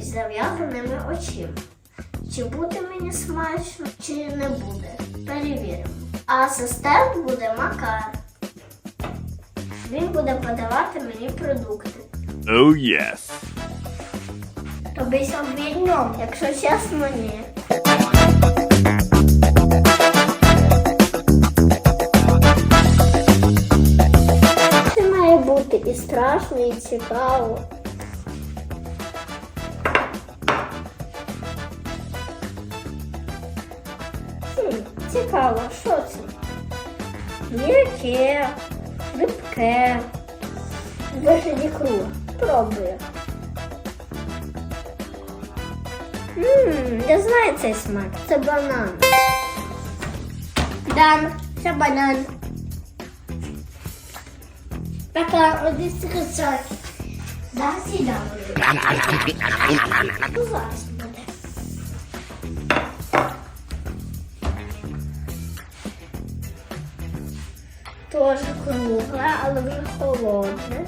з зав'язаними очима. Чи буде мені смачно, чи не буде. Перевіримо. А асистент буде Макар. Він буде подавати мені продукти. Oh yes. Тобі обідньо, якщо чесно, ні. Це має бути і страшно, і цікаво. цікаво, що це? М'яке, липке, в вигляді круга. Пробую. Ммм, я знаю цей смак. Це банан. Дан, це банан. Така один сказати. Да, сіда. Ну, зараз Теж кругле, але вже холодне.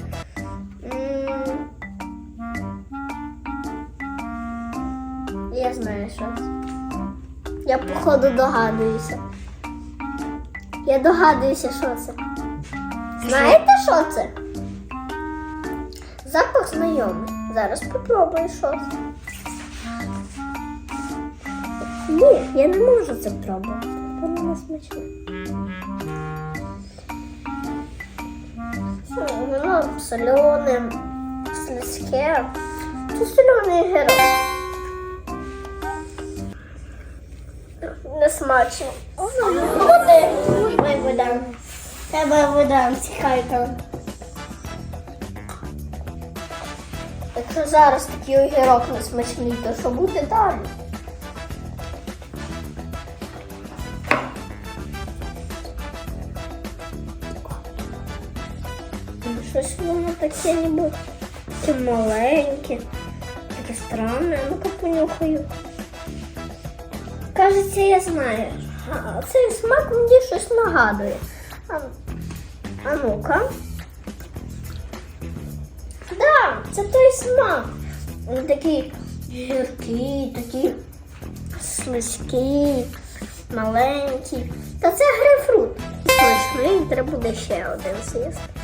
Я знаю, що це. Я походу догадуюся. Я догадуюся, що це. Знаєте, що це? Запах знайомий. Зараз попробую, що це. Ні, я не можу це пробувати. Це не смачно. Воно солене, слизьке. Це солений герой. Не смачно. Ми видам. Тебе видам, чекайте. Якщо зараз такий огірок не смачний, то що буде далі? Ніби таке маленьке, таке странне, ну-ка понюхаю. Кажеться, я знаю. Цей смак мені щось нагадує. А, а ну-ка. Да, це той смак. Він такий гіркий, такий слизький, маленький. Та це грейпфрут. Смачний, треба буде ще один з'їсти.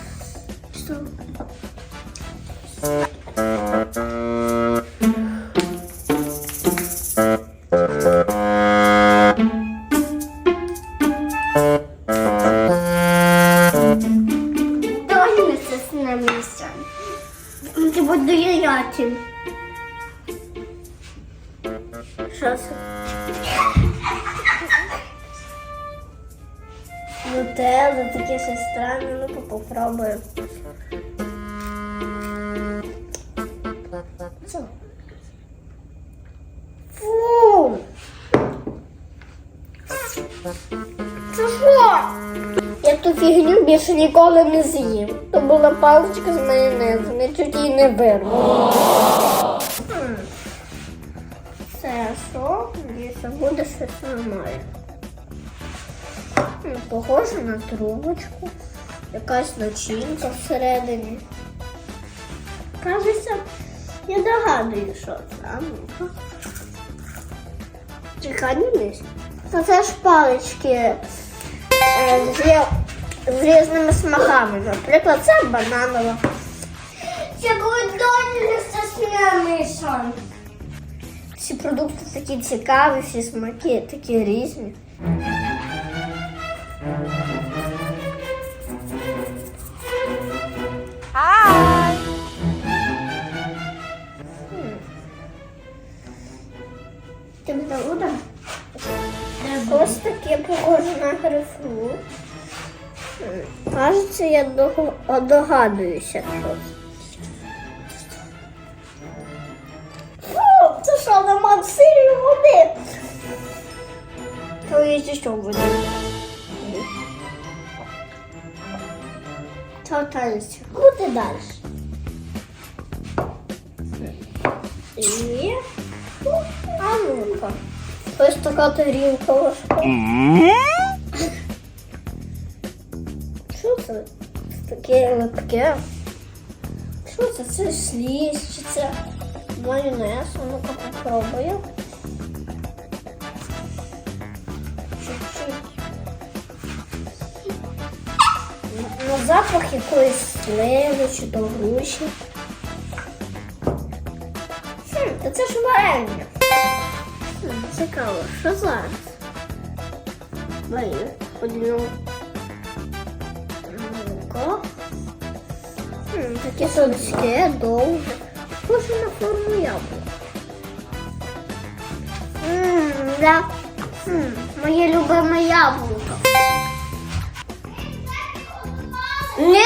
Що це? Нутелла, таке щось странне, ну попробую. Більше ніколи не з'їм. То була паличка з майонезом, я чуть її не вирвала. Це що? Дійсно буде щось нормальне. Похоже на трубочку. Якась начинка всередині. Кажеться, я догадую, що це. Чекай, не. Це ж палички е, з, різними смаками. Наприклад, це бананова. Це кордонні сосняний сон. Всі продукти такі цікаві, всі смаки такі різні. Кажеться, я догадуюся. Фу, це що, нема сирі води? То є що води? Що танці? Куди далі? І... А ну-ка. Ось така тарілка важка. Що це? Таке липке. Що це? Це слізь чи це майонез, ну-ка попробую. На запах якоїсь сливи чи то груші. Хм, та це ж варення. Цікаво, що зараз? Маю одну. Таке тонське, довге. Схоже на форму яблука. Моє любиме яблуко. Ні!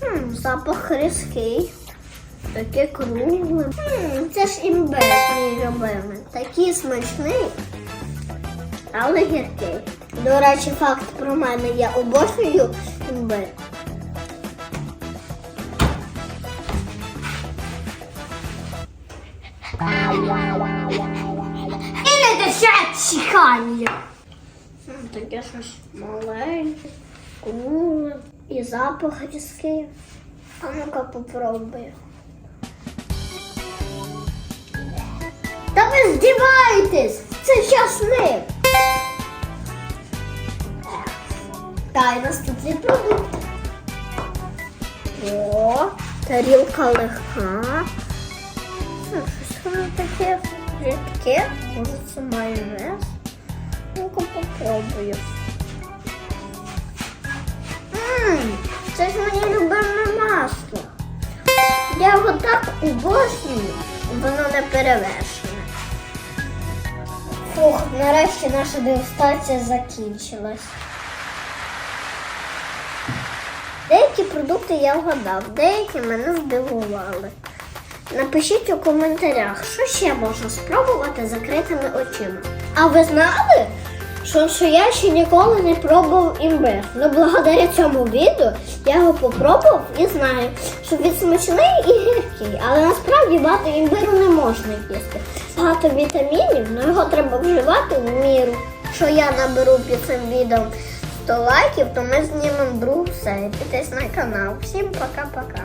Хм, запах різкий. Таке кругле. Хм, це ж імбир, мій любимий. Такий смачний, але гіркий. До речі, факт про мене я обожнюю імбир. І не дешать чекання. Таке щось маленьке, кругле і запах різкий. А ну-ка попробую. Та ви здіваєтесь! Це часник! Дай наступний продукт. О, тарілка легка. Ну, щось воно таке рідке. Може це майонез. Ну-ка попробую. Ммм, це ж моє любиме масло. Я його так обожнюю, воно не перевершене. Фух, нарешті наша дегустація закінчилась. Деякі продукти я вгадав, деякі мене здивували. Напишіть у коментарях, що ще можна спробувати закритими очима. А ви знали, що, що я ще ніколи не пробував імбир? Ну, благодаря цьому відео я його попробував і знаю, що він смачний і гіркий, але насправді багато імбиру не можна їсти. Багато вітамінів, але його треба вживати в міру. Якщо я наберу під цим відео 100 лайків, то ми знімемо другу серію. Підписуйтесь на канал. Всім пока-пока.